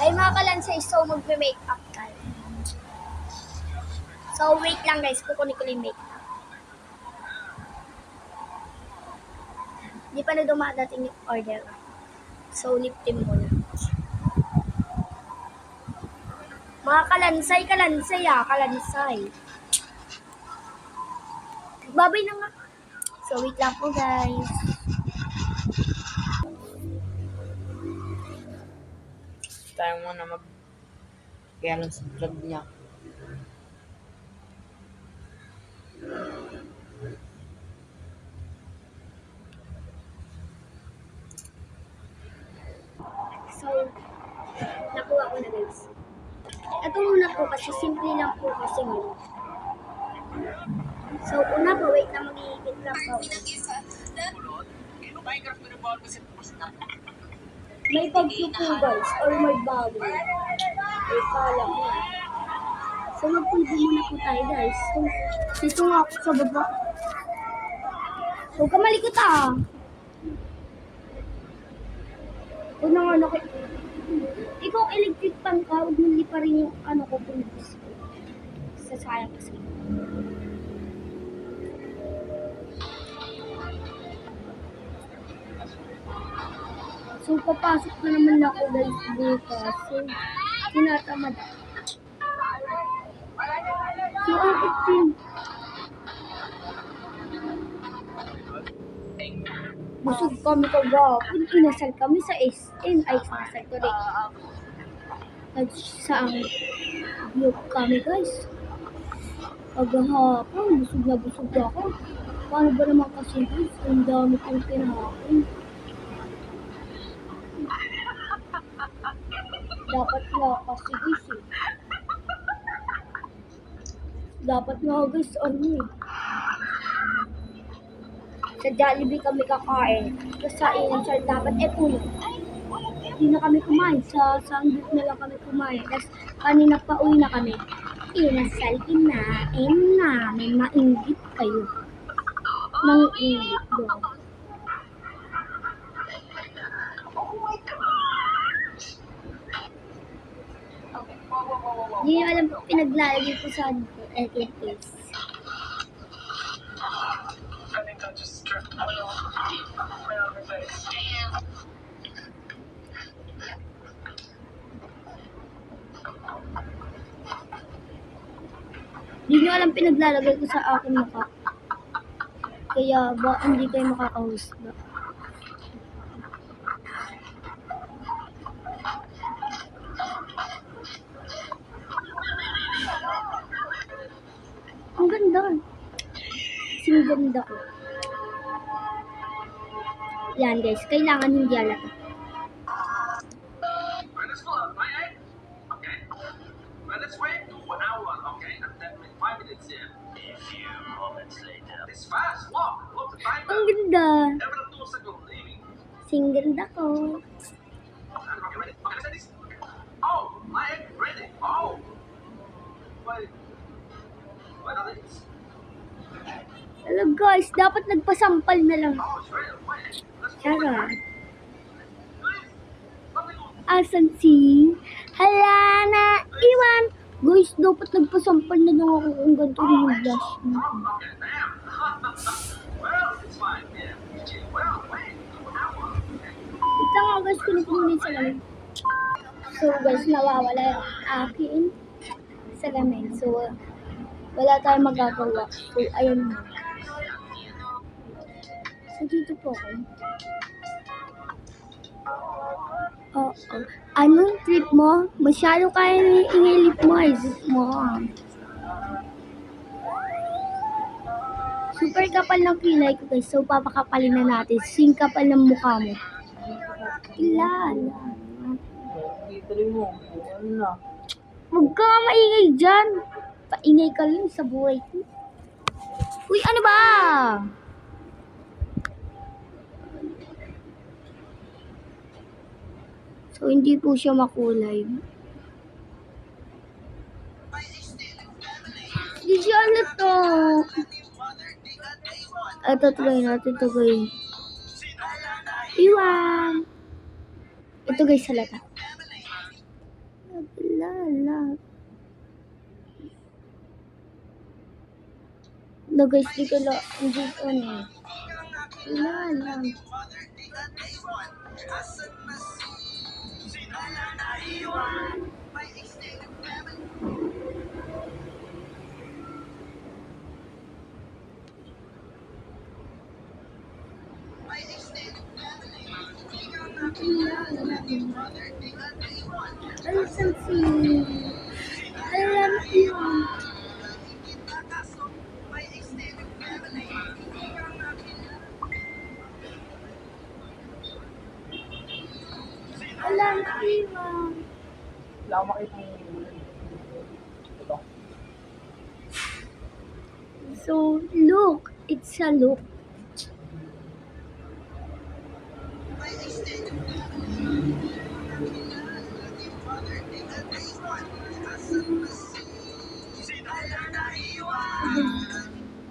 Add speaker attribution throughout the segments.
Speaker 1: Ay mga kalansay, so magme-make up tayo. So wait lang guys, kukunin ko yung make up. Hindi pa na dumadating yung order. So lip tint muna. Mga kalansay, kalansay ah, kalansay. Babay na nga. So wait lang po guys.
Speaker 2: Tayo muna mag kaya lang sa vlog niya.
Speaker 1: So, nakuha ko na guys. Ito muna po kasi simple lang po kasi mo. So, una po, wait na mag-iigit lang po. May bagyo po guys, or may bagyo. May pala po. So, magpulbo muna po tayo guys. So, dito nga ako sa baba. Huwag ka malikot ah. Huwag na nga kay... Ikaw electric pan ka, huwag mo pa rin yung ano ko pulbos ko. Sasayang kasi. Papasok na naman ako guys bukas. So, tinatamad ako. So, ang itim. Busog kami kagapon. Inasal kami sa SM. Ay, sa ko rin. At sa ang view kami guys. Paghahapon, busog na busog ako. Paano ba naman kasi guys? Ang dami kong tinahapon. Dapat nga kasi guys eh. Dapat nga guys ano eh. Sa Jollibee kami kakain. Tapos sa Inasal dapat eh puno. Hindi na kami kumain. Sa sandwich na lang kami kumain. Tapos kanina pa uwi na kami. Inasal kinain namin. Mainggit kayo. Nang inggit daw. Hindi nyo alam po pinaglalagay ko sa ano ko, LK face.
Speaker 3: I think just oil around her face.
Speaker 1: Hindi nyo alam pinaglalagay ko sa akin mukha. Kaya ba hindi kayo makakahusga. Ganda. Kasing ganda ko. Yan guys, kailangan hindi alata. Ang ganda. Kasing ganda ko.
Speaker 3: Oh, my ready. Oh. Wait. This.
Speaker 1: Hello guys, dapat nagpasampal na lang. Charot. Asan si? Hala na, iwan. Guys, dapat nagpasampal na lang ako kung ganito rin yung.
Speaker 3: Wait
Speaker 1: lang ako guys, kunin ko muna yung salamin. So guys, nawawala yung akin salamin. So, wala tayong magagawa. So, ayun na. So, dito po ako. Oo. Anong trip mo? Masyado kaya ingay lip mo. Zip mo. Super kapal ng kilay ko guys. So, papakapalin na natin. Sing kapal ng mukha mo. Kilala.
Speaker 2: Rin mo. Ano na?
Speaker 1: Huwag ka nga maingay dyan. Paingay ka lang sa buhay ko. Uy, ano ba? So, hindi po siya makulay. Hindi siya ano to. Ito, try natin ito guys. Iwan. Ito guys, salata. kilala. No guys, di ko la, hindi ko ano. Kilala. Alisan si... Alam So, look. It's a look.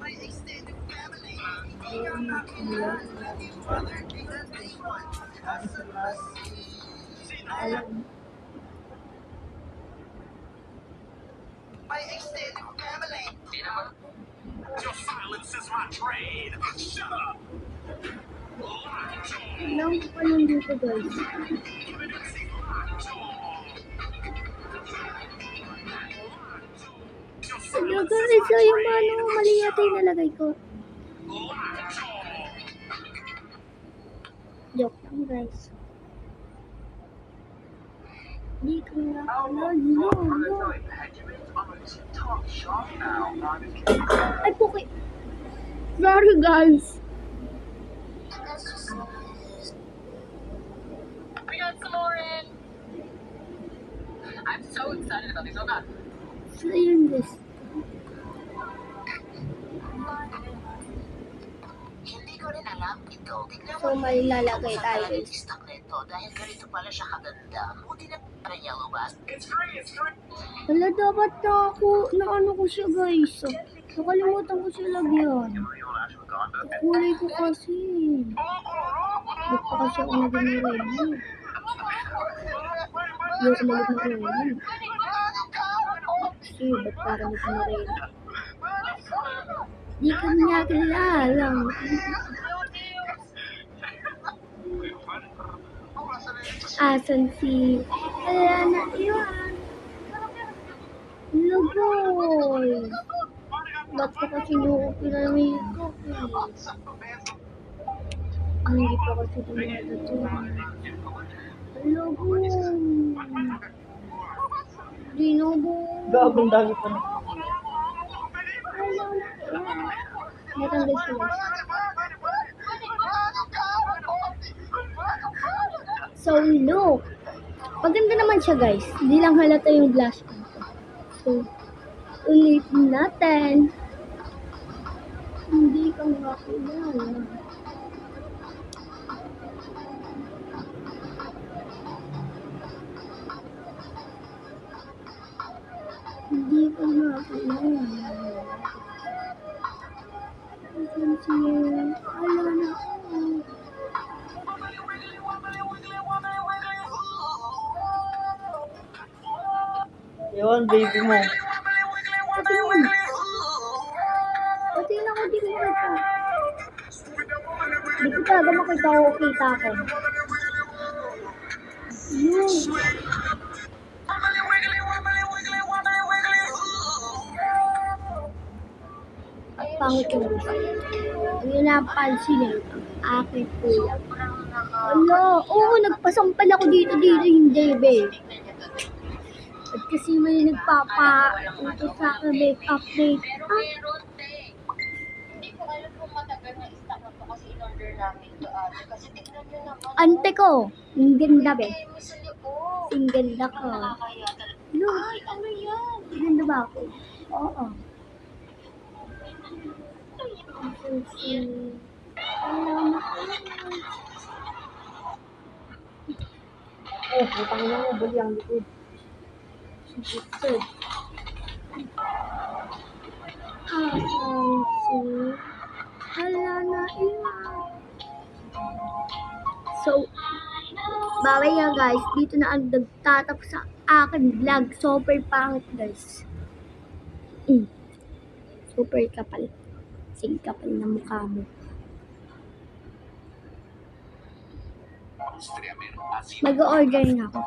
Speaker 3: My extended family. Your silence is my trade. Shut up.
Speaker 1: Ko pa lang dito guys. Hello guys, so yung ano, mali yata yung nalagay ko. Joke lang guys. Di ko nga pala, no, no. Ay, puki. Sorry guys.
Speaker 4: We got some more in. I'm so excited about these. On.
Speaker 1: So yun guys.
Speaker 5: Hindi ko rin alam ito. Tignan
Speaker 1: So may lalagay tayo guys.
Speaker 5: stock nito dahil ganito pala siya kaganda. Buti na para yellow bus.
Speaker 3: It's free, it's free.
Speaker 1: Wala dapat na ako, na ano ko siya guys. Nakalimutan ko siya lagyan. Kulay ko kasi. Ba't pa kasi ako naging ready? Hindi ako malit na ready. Kasi ba't parang naging ready? Di ka niya kilala. Asan si... Wala na iwan. Lugoy. Ba't ko kasi yung pinamikop eh? Hindi pa kasi tumatato. Lugoy. Dinubo.
Speaker 2: Gabang dami pa na.
Speaker 1: Natanggal sila. So, look. Maganda naman siya, guys. Hindi lang halata yung blush ko. So, ulit natin. Hindi ka makakilala. Hindi ka makakilala.
Speaker 2: Yun, baby mo.
Speaker 1: Pati yun. Pati yun ako, di ko makita. Di ko talaga makita ko, kita ko. Yun. Ang pangit yung. Ang yun napansin eh. Akin po lang. Ano? Oo, nagpasampal ako dito dito hindi, babe. At kasi may nagpapa-utos sa akin, make update.
Speaker 4: Pero
Speaker 1: Ah,
Speaker 4: meron, te. Hindi ko alam kung matagal na stock na to kasi in-order namin to ate. Kasi tignan nyo naman.
Speaker 1: ante ko, ang ganda, be. Ang ganda ko. Look,
Speaker 4: Ay, ano yan?
Speaker 1: ganda ba ako? Oo.
Speaker 2: Oh, putang ina mo, bali ang likod.
Speaker 1: Asan si... Hala na iwan. So, Bye nga guys. Dito na ang nagtatapos sa akin vlog. Super pangit guys. Mm. Super kapal. Sige kapal na mukha mo. Mag-order na ako.